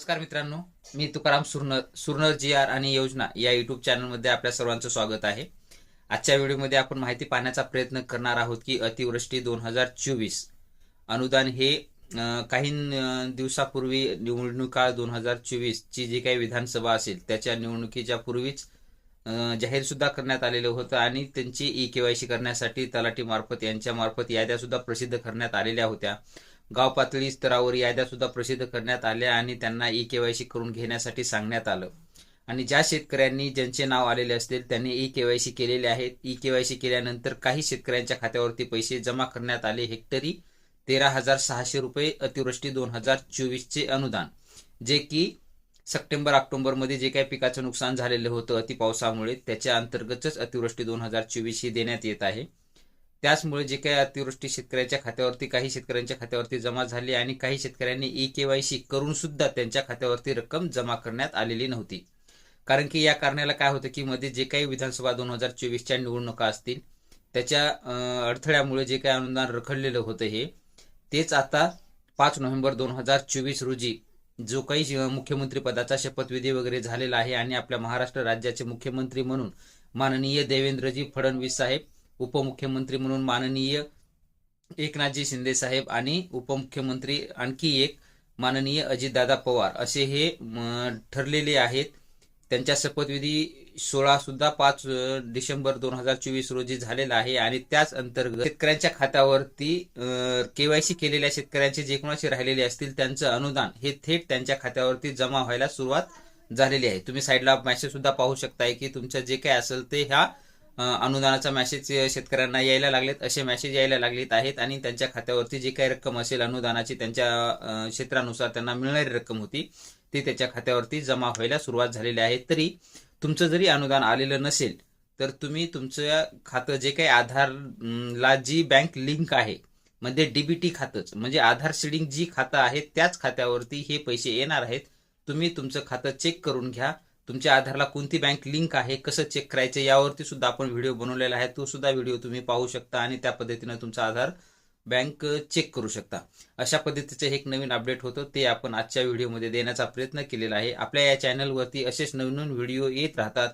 नमस्कार मित्रांनो मी तुकाराम सुरनर सुरनर जी आर आणि योजना या युट्यूब चॅनलमध्ये आपल्या सर्वांचं स्वागत आहे. आजच्या व्हिडिओमध्ये आपण माहिती पाहण्याचा प्रयत्न करणार आहोत की अतिवृष्टी दोन हजार चोवीस अनुदान हे काही दिवसापूर्वी निवडणुका दोन हजार चोवीसची जी काही विधानसभा असेल त्याच्या निवडणुकीच्या पूर्वीच जाहीर सुद्धा करण्यात आलेलं होतं आणि त्यांची ई केवायसी करण्यासाठी तलाठी मार्फत यांच्या मार्फत याद्या सुद्धा प्रसिद्ध करण्यात आलेल्या होत्या. गाव पातळी स्तरावर याद्या सुद्धा प्रसिद्ध करण्यात आल्या आणि त्यांना ई केवायसी करून घेण्यासाठी सांगण्यात आलं. आणि ज्या शेतकऱ्यांनी ज्यांचे नाव आलेले असतील त्यांनी ई केवायसी केलेले आहेत. ई केवायसी केल्यानंतर काही शेतकऱ्यांच्या खात्यावरती पैसे जमा करण्यात आले. हेक्टरी तेरा हजार सहाशे रुपये अतिवृष्टी दोन हजार चोवीसचे अनुदान. जे की सप्टेंबर ऑक्टोबरमध्ये जे काही पिकाचं नुकसान झालेलं होतं अतिपावसामुळे त्याच्या अंतर्गतच अतिवृष्टी दोन हजार चोवीस ही देण्यात येत आहे. त्याचमुळे जे काही अतिवृष्टी शेतकऱ्यांच्या खात्यावरती काही शेतकऱ्यांच्या खात्यावरती जमा झाली आणि काही शेतकऱ्यांनी ई केवायसी करून सुद्धा त्यांच्या खात्यावरती रक्कम जमा करण्यात आलेली नव्हती. कारण की या कारणाला काय होतं की मध्ये जे काही विधानसभा दोन हजार चोवीसच्या निवडणुका असतील त्याच्या अडथळ्यामुळे जे काही अनुदान रखडलेलं होतं हे तेच आता पाच नोव्हेंबर दोन हजार चोवीस रोजी जो काही मुख्यमंत्री पदाचा शपथविधी वगैरे झालेला आहे आणि आपल्या महाराष्ट्र राज्याचे मुख्यमंत्री म्हणून माननीय देवेंद्रजी फडणवीस साहेब उपमुख्यमंत्री म्हणून माननीय एकनाथजी शिंदे साहेब आणि उपमुख्यमंत्री आणखी एक माननीय अजितदादा पवार असे हे म, ठरलेले आहेत. त्यांच्या शपथविधी सोळा सुद्धा पाच डिसेंबर दोन हजार चोवीस रोजी झालेला आहे आणि त्याच अंतर्गत शेतकऱ्यांच्या खात्यावरती केवायसी केलेल्या शेतकऱ्यांचे जे कोणाचे राहिलेले असतील त्यांचं अनुदान हे थेट त्यांच्या खात्यावरती जमा व्हायला सुरुवात झालेली आहे. तुम्ही साईडला मेसेज सुद्धा पाहू शकताय की तुमचं जे काय असेल ते ह्या अनुदानाचा मॅसेज शेतकऱ्यांना यायला लागलेत असे मॅसेज यायला लागलेत आहेत आणि त्यांच्या खात्यावरती जी काही रक्कम असेल अनुदानाची त्यांच्या क्षेत्रानुसार त्यांना मिळणारी रक्कम होती ती त्याच्या खात्यावरती जमा व्हायला सुरुवात झालेली आहे. तरी तुमचं जरी अनुदान आलेलं नसेल तर तुम्ही तुमचं खातं जे काही आधारला जी बँक लिंक आहे म्हणजे डीबीटी खातंच म्हणजे आधार सीडिंग जी खातं आहे त्याच खात्यावरती हे पैसे येणार आहेत तुम्ही तुमचं खातं चेक करून घ्या. तुमच्या आधारला कोणती बँक लिंक आहे कसं चेक करायचं यावरती सुद्धा आपण व्हिडिओ बनवलेला आहे. तो सुद्धा व्हिडिओ तुम्ही पाहू शकता आणि त्या पद्धतीनं तुमचा आधार बँक चेक करू शकता. अशा पद्धतीचं एक नवीन अपडेट होतं ते आपण आजच्या व्हिडिओमध्ये देण्याचा प्रयत्न केलेला आहे. आपल्या या चॅनलवरती असेच नवीन नवीन व्हिडिओ येत राहतात.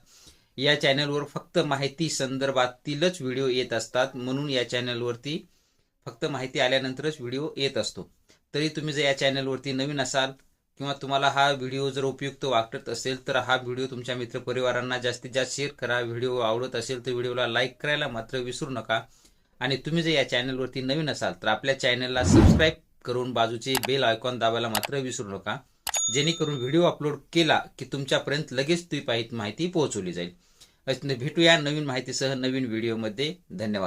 या चॅनलवर फक्त माहिती संदर्भातीलच व्हिडिओ येत असतात. म्हणून या चॅनलवरती फक्त माहिती आल्यानंतरच व्हिडिओ येत असतो. तरी तुम्ही जर या चॅनलवरती नवीन असाल किंवा तुम्हाला हा व्हिडिओ जर उपयुक्त वाटत असेल तर हा व्हिडिओ तुमच्या मित्रपरिवारांना जास्तीत जास्त शेअर करा. व्हिडिओ आवडत असेल तर व्हिडिओला लाईक करायला मात्र विसरू नका. आणि तुम्ही जर या चॅनलवरती नवीन असाल तर आपल्या चॅनलला सबस्क्राईब करून बाजूचे बेल आयकॉन दाबायला मात्र विसरू नका. जेणेकरून व्हिडिओ अपलोड केला की तुमच्यापर्यंत लगेच ती माहिती पोहोचवली जाईल. भेटूया नवीन माहितीसह नवीन व्हिडिओमध्ये धन्यवाद.